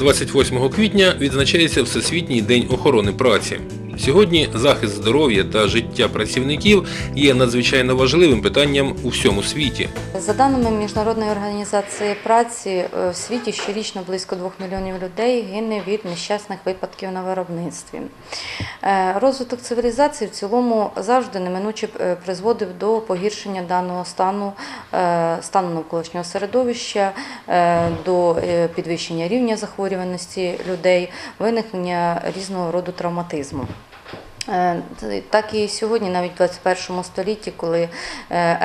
28 квітня відзначається Всесвітній день охорони праці. Сьогодні захист здоров'я та життя працівників є надзвичайно важливим питанням у всьому світі. За даними Міжнародної організації праці, е, в світі щорічно близько 2 мільйонів людей гине від нещасних випадків на виробництві. Е, Розвиток цивілізації в цілому завжди неминуче е, призводив до погіршення даного стану, стану навколишнього середовища, до підвищення рівня захворюваності людей, виникнення різного роду травматизму. Е, Так і сьогодні, навіть в 21 столітті, коли е,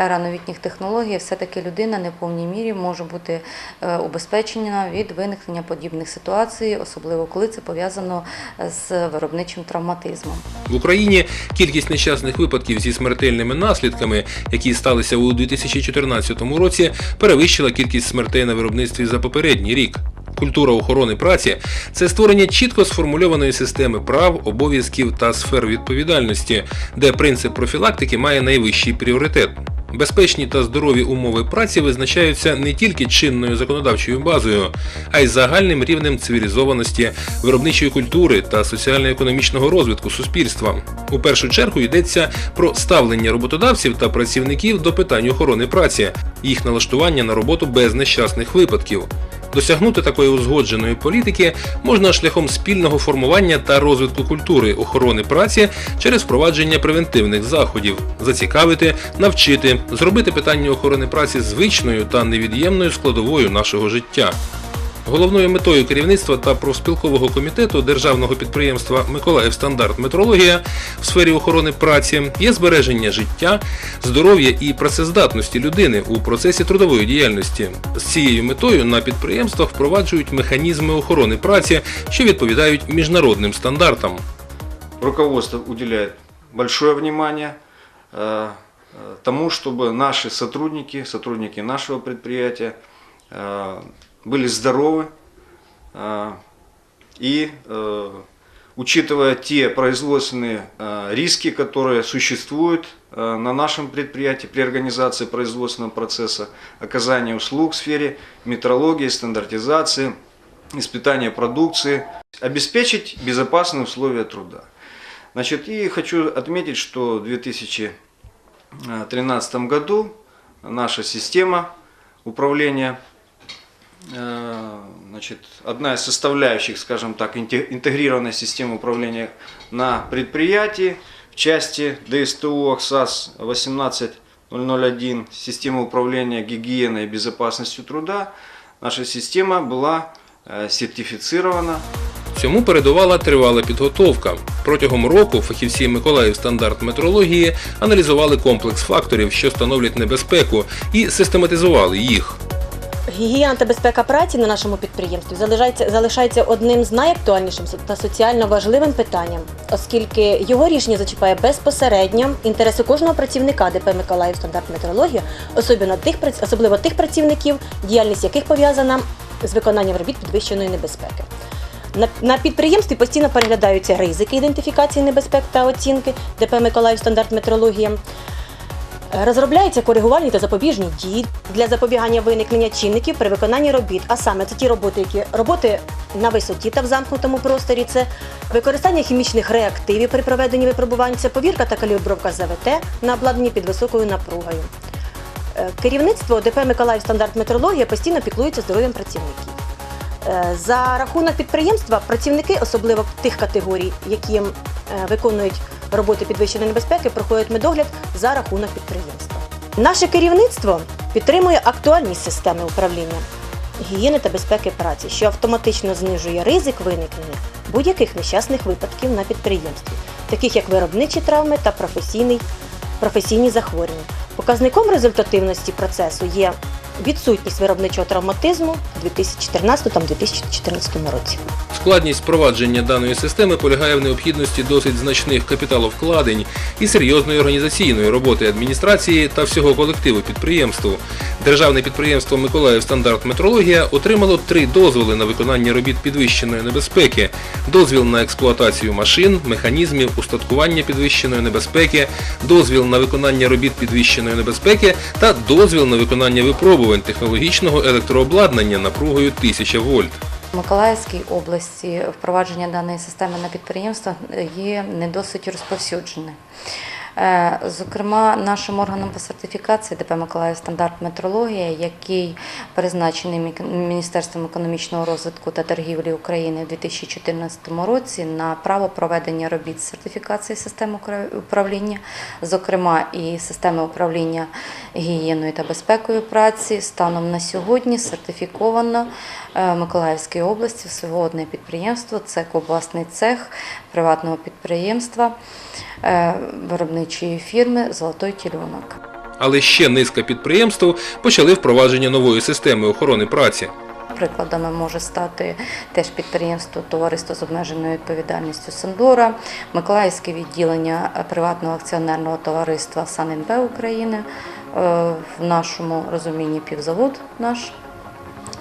ера новітніх технологій, все-таки людина не в повній мірі може бути е, убезпечена від виникнення подібних ситуацій, особливо коли це пов'язано з виробничим травматизмом. В Україні кількість нещасних випадків зі смертельними наслідками, які сталися у 2014 році, перевищила кількість смертей на виробництві за попередній рік. Культура охорони праці це створення чітко сформульованої системи прав, обов'язків та сфер відповідальності, де принцип профілактики має найвищий пріоритет. Безпечні та здорові умови праці визначаються не тільки чинною законодавчою базою, а й загальним рівнем цивілізованості, виробничої культури та соціально-економічного розвитку суспільства. У першу чергу йдеться про ставлення роботодавців та працівників до питань охорони праці, їх налаштування на роботу без нещасних випадків. Досягнути такої узгодженої політики можна шляхом спільного формування та розвитку культури охорони праці через впровадження превентивних заходів, зацікавити, навчити, зробити питання охорони праці звичною та невід'ємною складовою нашого життя. Головною метою керівництва та профспілкового комітету державного підприємства Миколаїв Стандарт Метрологія в сфері охорони праці є збереження життя, здоров'я і працездатності людини у процесі трудової діяльності. З цією метою на підприємствах впроваджують механізми охорони праці, що відповідають міжнародним стандартам. Руководство уделяет большое внимание э, э, тому, чтобы наши сотрудники, сотрудники нашего предприятия э, были здоровы э, и э, учитывая те производственные э, риски, которые существуют э, на нашем предприятии при организации производственного процесса, оказания услуг в сфере метрологии, стандартизации, испытания продукции, обеспечить безопасные условия труда. Значит, и хочу отметить, что в 2013 году наша система управления, значит, одна из составляющих, скажем так, инте- интегрированной системы управления на предприятии в части ДСТУ АКСАС 18001, система управления гигиеной и безопасностью труда, наша система была э, сертифицирована Цьому передувала тривала підготовка. Протягом року фахівці Миколаїв стандарт метрології аналізували комплекс факторів, що становлять небезпеку, і систематизували їх. Гігієна та безпека праці на нашому підприємстві залишається, залишається одним з найактуальнішим та соціально важливим питанням, оскільки його рішення зачіпає безпосередньо інтереси кожного працівника ДП Миколаїв стандарт метрологія, особливо тих, особливо тих працівників, діяльність яких пов'язана з виконанням робіт підвищеної небезпеки. На, підприємстві постійно переглядаються ризики ідентифікації небезпек та оцінки ДП Миколаїв стандарт метрологія. Розробляються коригувальні та запобіжні дії для запобігання виникнення чинників при виконанні робіт. А саме це ті роботи, які роботи на висоті та в замкнутому просторі, це використання хімічних реактивів при проведенні випробувань, це повірка та калібровка ЗВТ на обладнанні під високою напругою. Е, Керівництво ДП Миколаїв стандарт метрологія постійно піклується здоров'ям працівників. Е, За рахунок підприємства працівники, особливо тих категорій, які е, виконують роботи підвищеної небезпеки, проходять медогляд за рахунок підприємства. Наше керівництво підтримує актуальність системи управління гігієни та безпеки праці, що автоматично знижує ризик виникнення будь-яких нещасних випадків на підприємстві, таких як виробничі травми та професійні захворювання. Показником результативності процесу є відсутність виробничого травматизму у 2013-2014 році. Складність впровадження даної системи полягає в необхідності досить значних капіталовкладень і серйозної організаційної роботи адміністрації та всього колективу підприємству. Державне підприємство Миколаїв стандарт метрологія отримало три дозволи на виконання робіт підвищеної небезпеки: дозвіл на експлуатацію машин, механізмів, устаткування підвищеної небезпеки, дозвіл на виконання робіт підвищеної небезпеки та дозвіл на виконання випробувань технологічного електрообладнання напругою 1000 вольт. В Миколаївській області впровадження даної системи на підприємствах є не досить розповсюджене. Е, Зокрема, нашим органом по сертифікації ДП Миколаїв стандарт метрологія, який призначений Міністерством економічного розвитку та торгівлі України у 2014 році на право проведення робіт з сертифікації систем управління, зокрема і системи управління гігієною та безпекою праці, станом на сьогодні сертифіковано е, в Миколаївській області всього одне підприємство це ковбасний цех приватного підприємства. Е, виробничої фірми Золотой тільонок. Але ще низка підприємств почали впровадження нової системи охорони праці. Прикладами може стати теж підприємство Товариство з обмеженою відповідальністю Сендора, Миколаївське відділення приватного акціонерного товариства СанНБ України, е, в нашому розумінні півзавод наш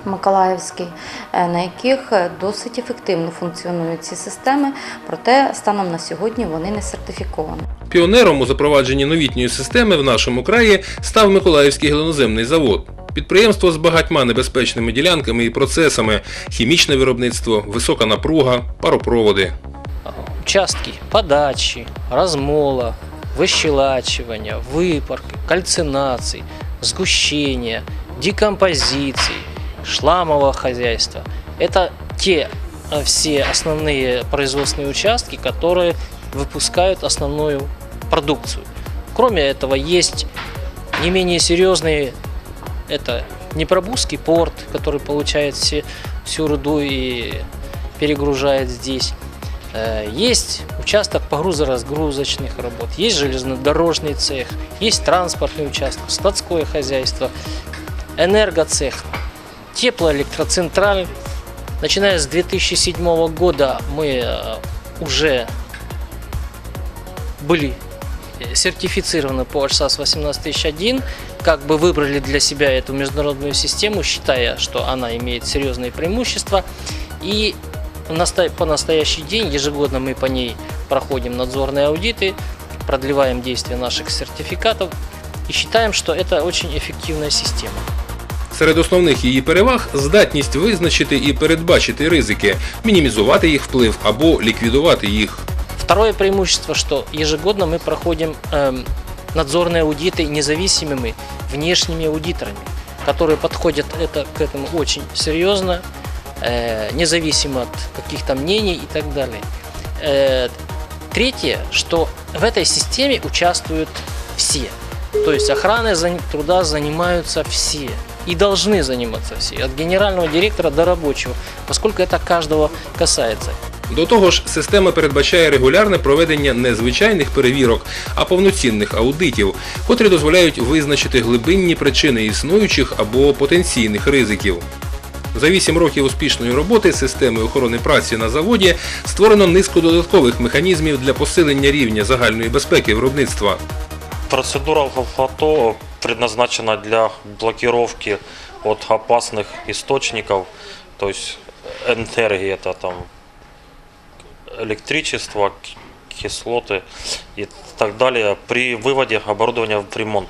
Миколаївський, е, на яких е, досить ефективно функціонують ці системи, проте станом на сьогодні вони не сертифіковані. Піонером у запровадженні новітньої системи в нашому краї став Миколаївський глиноземний завод. Підприємство з багатьма небезпечними ділянками і процесами: хімічне виробництво, висока напруга, паропроводи. участки подачи, размола, выщелачивания, выпарки, кальцинаций, сгущения, декомпозиций, шламового хозяйства. Это те э, все основные производственные участки, которые выпускают основную продукцию. Кроме этого, есть не менее серьезные, это Днепробузский порт, который получает все, всю руду и перегружает здесь. Э, Есть участок погрузо-разгрузочных работ, есть железнодорожный цех, есть транспортный участок, складское хозяйство, энергоцех, теплоэлектроцентраль. Начиная с 2007 года мы э, уже были э, сертифицированы по HSAS 18001, как бы выбрали для себя эту международную систему, считая, что она имеет серьезные преимущества. И по настоящий день ежегодно мы по ней проходим надзорные аудиты, продлеваем действие наших сертификатов и считаем, что это очень эффективная система. Серед основних її переваг здатність визначити і передбачити ризики, мінімізувати їх вплив або ліквідувати їх. Второе преимущество, что ежегодно мы проходим эм, надзорные аудиты независимыми внешними аудиторами, которые подходят это, к этому очень серьезно, э, независимо от каких-то мнений и так далее. Э, третье, что в этой системе участвуют все. То есть охраной зан- труда занимаются все. И должны заниматься все. От генерального директора до рабочего, поскольку это каждого касается. До того ж, система передбачає регулярне проведення не звичайних перевірок, а повноцінних аудитів, котрі дозволяють визначити глибинні причини існуючих або потенційних ризиків. За 8 років успішної роботи системи охорони праці на заводі створено низку додаткових механізмів для посилення рівня загальної безпеки виробництва. Процедура ФАТО предназначена для блокировки от опасных источников, то есть энергии, это там электричество, кислоты и так далее при выводе оборудования в ремонт.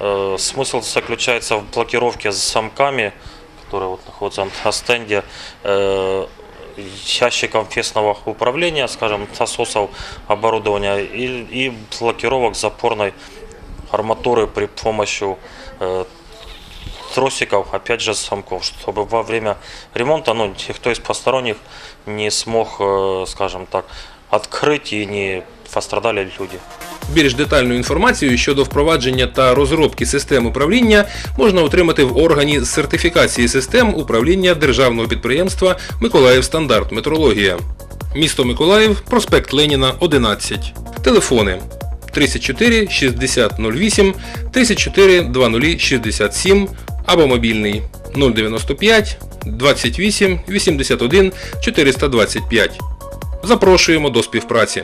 Э, Смысл заключается в блокировке с замками, которые вот находятся на стенде, э, ящиком фесного управления, скажем, насосов оборудования и, и блокировок запорной арматуры при помощи э, тросиков, опять же, замков, чтобы во время ремонта ну, никто из посторонних не смог, э, скажем так, открыть и не пострадали люди. Більш детальну інформацію щодо впровадження та розробки систем управління можна отримати в органі з сертифікації систем управління державного підприємства Миколаїв Стандарт Метрологія. Місто Миколаїв, проспект Леніна, 11. Телефони 34 60 08 34 20 67 або мобільний 095 28 81 425. Запрошуємо до співпраці.